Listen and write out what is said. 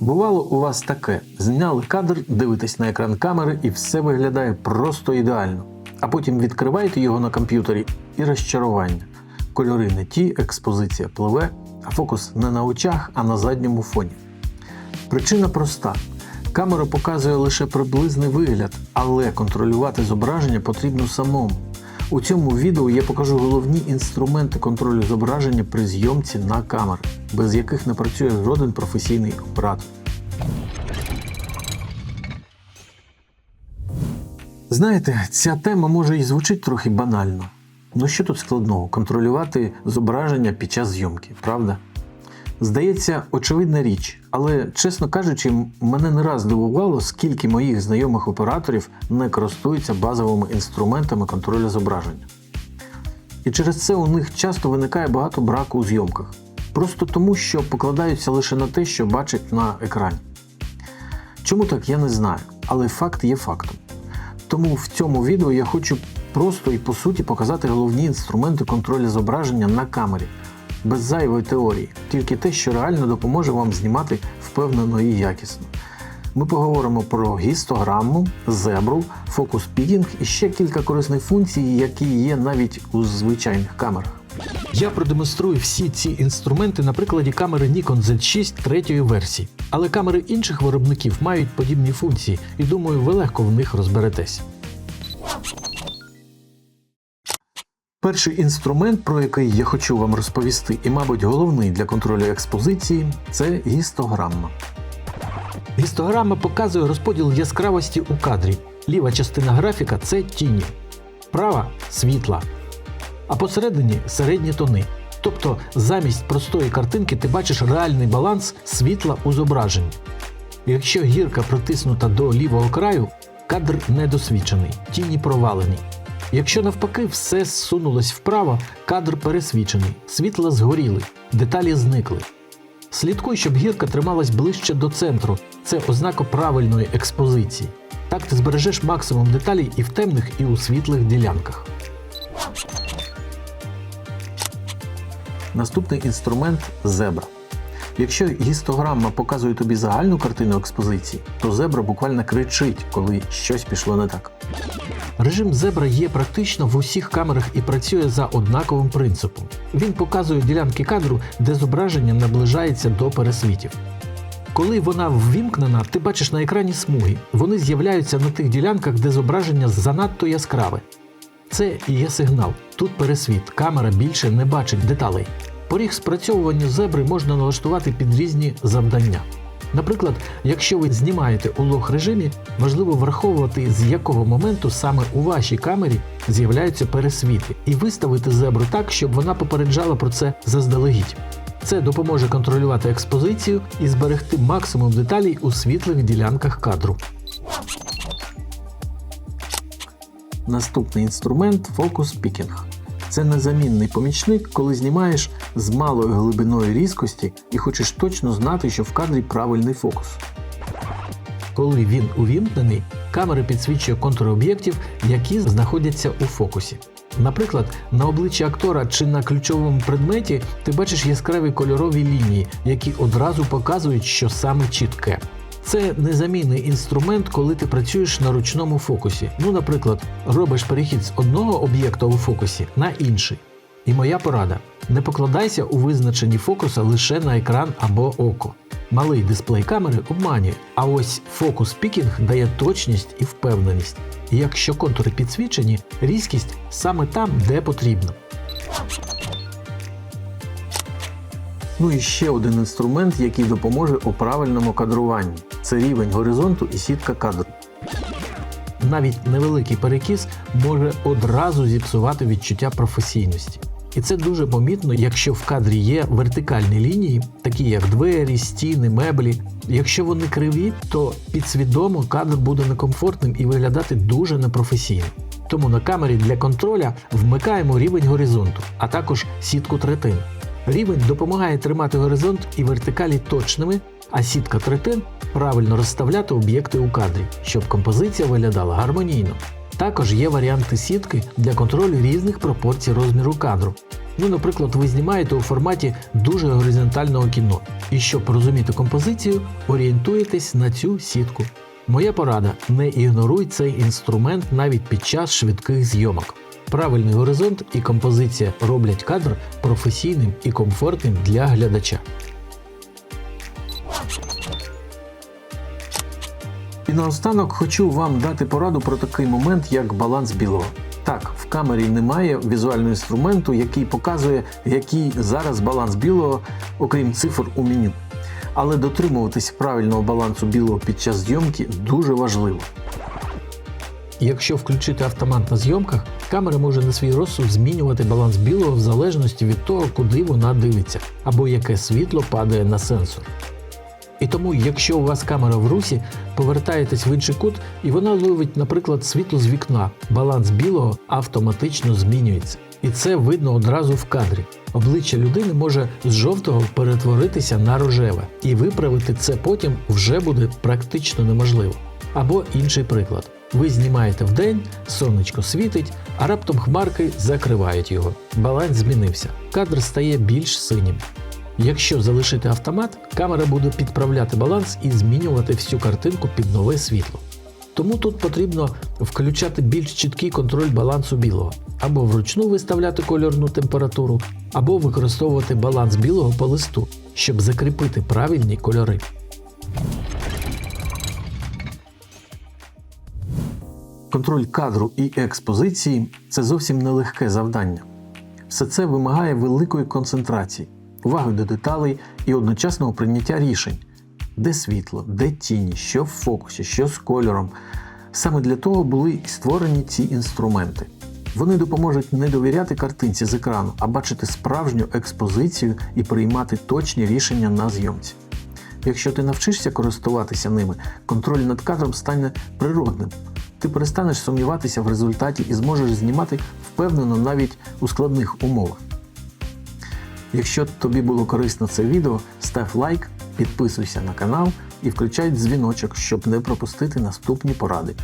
Бувало у вас таке: зняли кадр, дивитесь на екран камери і все виглядає просто ідеально. А потім відкриваєте його на комп'ютері і розчарування. Кольори не ті, експозиція пливе, а фокус не на очах, а на задньому фоні. Причина проста. Камера показує лише приблизний вигляд, але контролювати зображення потрібно самому. У цьому відео я покажу головні інструменти контролю зображення при зйомці на камери, без яких не працює жоден професійний оператор. Знаєте, ця тема може і звучить трохи банально. Ну що тут складного контролювати зображення під час зйомки, правда? Здається, очевидна річ, але, чесно кажучи, мене не раз дивувало, скільки моїх знайомих операторів не користуються базовими інструментами контролю зображення. І через це у них часто виникає багато браку у зйомках. Просто тому, що покладаються лише на те, що бачать на екрані. Чому так, я не знаю, але факт є фактом. Тому в цьому відео я хочу просто і по суті показати головні інструменти контролю зображення на камері, без зайвої теорії, тільки те, що реально допоможе вам знімати впевнено і якісно. Ми поговоримо про гістограму, зебру, фокус пікінг і ще кілька корисних функцій, які є навіть у звичайних камерах. Я продемонструю всі ці інструменти на прикладі камери Nikon Z6 третьої версії. Але камери інших виробників мають подібні функції, і думаю, ви легко в них розберетесь. Перший інструмент, про який я хочу вам розповісти, і, мабуть, головний для контролю експозиції, це гістограма. Гістограма показує розподіл яскравості у кадрі. Ліва частина графіка це тіні, права світла, а посередині середні тони. Тобто замість простої картинки ти бачиш реальний баланс світла у зображенні. Якщо гірка притиснута до лівого краю, кадр недосвічений, тіні провалені. Якщо навпаки все зсунулось вправо, кадр пересвічений, світла згоріли, деталі зникли. Слідкуй, щоб гірка трималась ближче до центру. Це ознака правильної експозиції. Так ти збережеш максимум деталей і в темних, і у світлих ділянках. Наступний інструмент зебра. Якщо гістограма показує тобі загальну картину експозиції, то зебра буквально кричить, коли щось пішло не так. Режим зебра є практично в усіх камерах і працює за однаковим принципом. Він показує ділянки кадру, де зображення наближається до пересвітів. Коли вона ввімкнена, ти бачиш на екрані смуги. Вони з'являються на тих ділянках, де зображення занадто яскраве. Це і є сигнал. Тут пересвіт, камера більше не бачить деталей. Поріг спрацьовування зебри можна налаштувати під різні завдання. Наприклад, якщо ви знімаєте у лог режимі, важливо враховувати, з якого моменту саме у вашій камері з'являються пересвіти, і виставити зебру так, щоб вона попереджала про це заздалегідь. Це допоможе контролювати експозицію і зберегти максимум деталей у світлих ділянках кадру. Наступний інструмент фокус пікінг. Це незамінний помічник, коли знімаєш з малою глибиною різкості і хочеш точно знати, що в кадрі правильний фокус. Коли він увімкнений, камера підсвічує контури об'єктів, які знаходяться у фокусі. Наприклад, на обличчі актора чи на ключовому предметі ти бачиш яскраві кольорові лінії, які одразу показують, що саме чітке. Це незамінний інструмент, коли ти працюєш на ручному фокусі. Ну, наприклад, робиш перехід з одного об'єкта у фокусі на інший. І моя порада: не покладайся у визначенні фокуса лише на екран або око. Малий дисплей камери обманює, а ось фокус пікінг дає точність і впевненість. І якщо контури підсвічені, різкість саме там, де потрібно. Ну і ще один інструмент, який допоможе у правильному кадруванні це рівень горизонту і сітка кадру. Навіть невеликий перекіс може одразу зіпсувати відчуття професійності. І це дуже помітно, якщо в кадрі є вертикальні лінії, такі як двері, стіни, меблі. Якщо вони криві, то підсвідомо кадр буде некомфортним і виглядати дуже непрофесійно. Тому на камері для контроля вмикаємо рівень горизонту, а також сітку третин. Рівень допомагає тримати горизонт і вертикалі точними, а сітка третин правильно розставляти об'єкти у кадрі, щоб композиція виглядала гармонійно. Також є варіанти сітки для контролю різних пропорцій розміру кадру. Ну, наприклад, ви знімаєте у форматі дуже горизонтального кіно. І щоб розуміти композицію, орієнтуєтесь на цю сітку. Моя порада: не ігноруй цей інструмент навіть під час швидких зйомок. Правильний горизонт і композиція роблять кадр професійним і комфортним для глядача. І наостанок хочу вам дати пораду про такий момент, як баланс білого. Так, в камері немає візуального інструменту, який показує, який зараз баланс білого, окрім цифр у меню. Але дотримуватись правильного балансу білого під час зйомки дуже важливо. Якщо включити автомат на зйомках, камера може на свій розсуд змінювати баланс білого в залежності від того, куди вона дивиться, або яке світло падає на сенсор. І тому, якщо у вас камера в русі, повертаєтесь в інший кут, і вона ловить, наприклад, світло з вікна, баланс білого автоматично змінюється. І це видно одразу в кадрі. Обличчя людини може з жовтого перетворитися на рожеве, і виправити це потім вже буде практично неможливо. Або інший приклад: ви знімаєте вдень, сонечко світить, а раптом хмарки закривають його. Баланс змінився. Кадр стає більш синім. Якщо залишити автомат, камера буде підправляти баланс і змінювати всю картинку під нове світло. Тому тут потрібно включати більш чіткий контроль балансу білого, або вручну виставляти кольорну температуру, або використовувати баланс білого по листу, щоб закріпити правильні кольори. Контроль кадру і експозиції це зовсім нелегке завдання. Все це вимагає великої концентрації, уваги до деталей і одночасного прийняття рішень, де світло, де тіні, що в фокусі, що з кольором. Саме для того були створені ці інструменти. Вони допоможуть не довіряти картинці з екрану, а бачити справжню експозицію і приймати точні рішення на зйомці. Якщо ти навчишся користуватися ними, контроль над кадром стане природним. Ти перестанеш сумніватися в результаті і зможеш знімати впевнено навіть у складних умовах. Якщо тобі було корисно це відео, став лайк, підписуйся на канал і включай дзвіночок, щоб не пропустити наступні поради.